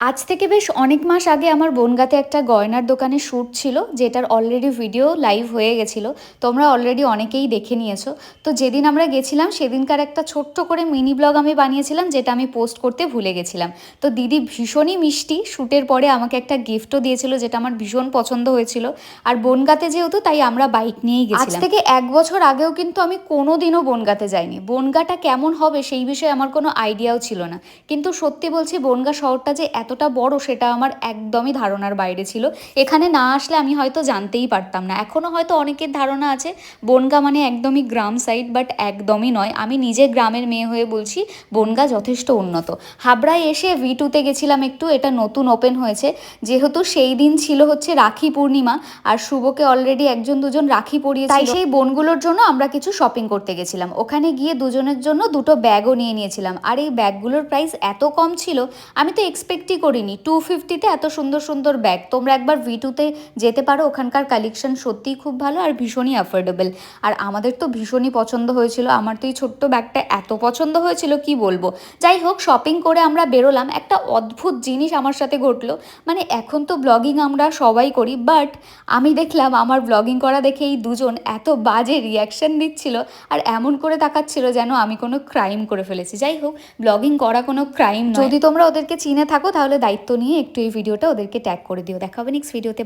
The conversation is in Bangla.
আজ থেকে বেশ অনেক মাস আগে আমার বনগাতে একটা গয়নার দোকানে শ্যুট ছিল যেটার অলরেডি ভিডিও লাইভ হয়ে গেছিল। তোমরা অলরেডি অনেকেই দেখে নিয়েছো। তো যেদিন আমরা গেছিলাম সেদিনকার একটা ছোট্ট করে মিনি ব্লগ আমি বানিয়েছিলাম যেটা আমি পোস্ট করতে ভুলে গেছিলাম। তো দিদি ভীষণই মিষ্টি শ্যুটের পরে আমাকে একটা গিফটও দিয়েছিল যেটা আমার ভীষণ পছন্দ হয়েছিল। আর বনগাতে যেহেতু তাই আমরা বাইক নিয়েই গেছিলাম। আজ থেকে এক বছর আগেও কিন্তু আমি কোনোদিনও বনগাতে যাইনি। বনগাটা কেমন হবে সেই বিষয়ে আমার কোনো আইডিয়াও ছিল না। কিন্তু সত্যি বলছি বনগা শহরটা যে এতটা বড় সেটা আমার একদমই ধারণার বাইরে ছিল। এখানে না আসলে আমি হয়তো জানতেই পারতাম না। এখনও হয়তো অনেকের ধারণা আছে, বনগা মানে একদমই গ্রাম সাইড বাট একদমই নয়। আমি নিজে গ্রামের মেয়ে হয়ে বলছি, বনগা যথেষ্ট উন্নত। হাবড়ায় এসে ভি টুতে গেছিলাম একটু, এটা নতুন ওপেন হয়েছে। যেহেতু সেই দিন ছিল হচ্ছে রাখি পূর্ণিমা, আর শুভকে অলরেডি একজন দুজন রাখি পরিয়ে তাই সেই বোনগুলোর জন্য আমরা কিছু শপিং করতে গেছিলাম। ওখানে গিয়ে দুজনের জন্য দুটো ব্যাগও নিয়ে নিয়েছিলাম। আর এই ব্যাগগুলোর প্রাইস এত কম ছিল, আমি তো এক্সপেক্টই করিনি। টু ফিফটিতে এত সুন্দর সুন্দর ব্যাগ তোমরা একবার ভি টুতে যেতে পারো, ওখানকার কালেকশন সত্যিই খুব ভালো আর ভীষণই অ্যাফোর্ডেবল আর আমাদের তো ভীষণই পছন্দ হয়েছিল। আমার তো এই ছোট্ট ব্যাগটা এত পছন্দ হয়েছিল, কি বলব? যাই হোক শপিং করে আমরা বেরোলাম। একটা অদ্ভুত জিনিস আমার সাথে ঘটলো। মানে এখন তো ব্লগিং আমরা সবাই করি বাট আমি দেখলাম আমার ব্লগিং করা দেখে এই দুজন এত বাজে রিয়াকশন দিচ্ছিল আর এমন করে তাকাচ্ছিল যেন আমি কোনো ক্রাইম করে ফেলেছি। যাই হোক ব্লগিং করা কোনো ক্রাইম যদি তোমরা ওদেরকে চিনে থাকো তাহলে দায়িত্ব নিয়ে একটু এই ভিডিওটা ওদেরকে ট্যাগ করে দিও। দেখা হবে নেক্সট ভিডিওতে